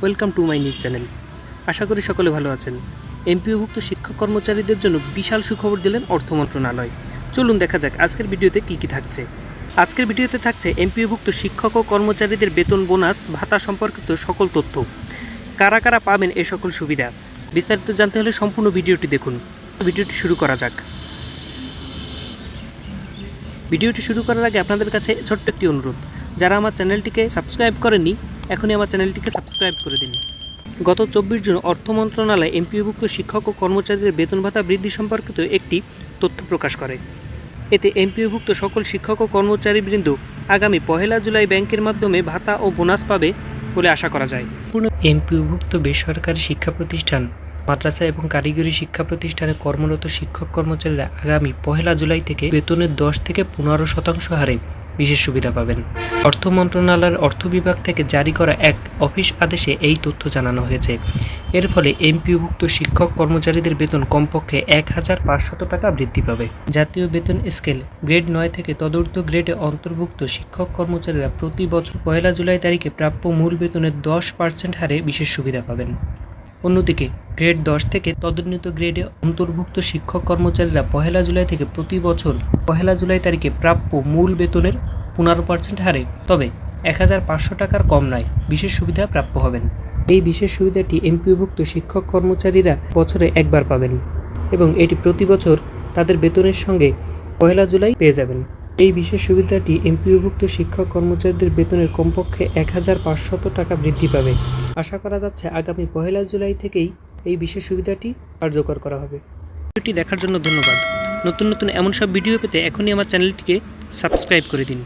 Welcome to my news channel. আশা করি সকলে ভালো আছেন। এমপিওভুক্ত শিক্ষক কর্মচারীদের জন্য বিশাল সুখবর দিলেন অর্থ মন্ত্রণালয়। চলুন দেখা যাক আজকের ভিডিওতে কী কী থাকছে। আজকের ভিডিওতে থাকছে এমপিওভুক্ত শিক্ষক ও কর্মচারীদের বেতন বোনাস, ভাতা সম্পর্কিত সকল তথ্য। কারা কারা পাবেন এ সকল সুবিধা? বিস্তারিত জানতে হলে সম্পূর্ণ ভিডিওটি দেখুন। ভিডিওটি শুরু করা যাক। ভিডিওটি শুরু করার আগে আপনাদের কাছে ছোট্ট একটি অনুরোধ। যারা আমার চ্যানেলটিকে সাবস্ক্রাইব করেননি এখনই আমার চ্যানেলটিকে সাবস্ক্রাইব করে দিন। গত চব্বিশ জুন অর্থ মন্ত্রণালয় এমপিওভুক্ত শিক্ষক ও কর্মচারীদের বেতন ভাতা বৃদ্ধি সম্পর্কিত একটি তথ্য প্রকাশ করে। এতে এমপিওভুক্ত সকল শিক্ষক ও কর্মচারীবৃন্দ আগামী পহেলা জুলাই ব্যাংকের মাধ্যমে ভাতা ও বোনাস পাবে বলে আশা করা যায়। পূর্ণ এমপিওভুক্ত বেসরকারি শিক্ষা প্রতিষ্ঠান, মাদ্রাসা এবং কারিগরি শিক্ষা প্রতিষ্ঠানে কর্মরত শিক্ষক কর্মচারীরা আগামী পহেলা জুলাই থেকে বেতনের দশ থেকে পনেরো শতাংশ হারে বিশেষ সুবিধা পাবেন। অর্থ মন্ত্রণালয়ের অর্থ বিভাগ থেকে জারি করা এক অফিস আদেশে এই তথ্য জানানো হয়েছে। এর ফলে এমপিওভুক্ত শিক্ষক কর্মচারীদের বেতন কমপক্ষে এক হাজার পাঁচশত টাকা বৃদ্ধি পাবে। জাতীয় বেতন স্কেল গ্রেড নয় থেকে তদূর্ধ্ব গ্রেডে অন্তর্ভুক্ত শিক্ষক কর্মচারীরা প্রতি বছর পয়লা জুলাই তারিখে প্রাপ্য মূল বেতনের দশ পার্সেন্ট হারে বিশেষ সুবিধা পাবেন। অন্যদিকে গ্রেড দশ থেকে তদোন্নত গ্রেডে অন্তর্ভুক্ত শিক্ষক কর্মচারীরা পহেলা জুলাই থেকে প্রতি বছর পহেলা জুলাই তারিখে প্রাপ্য মূল বেতনের পনেরো পার্সেন্ট হারে। তবে এক হাজার পাঁচশো টাকার কম নয়, বিশেষ সুবিধা প্রাপ্য হবেন। এই বিশেষ সুবিধাটি এমপিওভুক্ত শিক্ষক কর্মচারীরা বছরে একবার পাবেন এবং এটি প্রতি বছর তাদের বেতনের সঙ্গে পয়লা জুলাই পেয়ে যাবেন। এই বিশেষ সুবিধাটি এমপিওভুক্ত শিক্ষক কর্মচারীদের বেতনের কমপক্ষে এক হাজার পাঁচশত টাকা বৃদ্ধি পাবে। আশা করা যাচ্ছে আগামী পহেলা জুলাই থেকেই এই বিশেষ সুবিধাটি কার্যকর করা হবে। ভিডিওটি দেখার জন্য ধন্যবাদ। নতুন নতুন এমন সব ভিডিও পেতে এখনই আমার চ্যানেলটিকে সাবস্ক্রাইব করে দিন।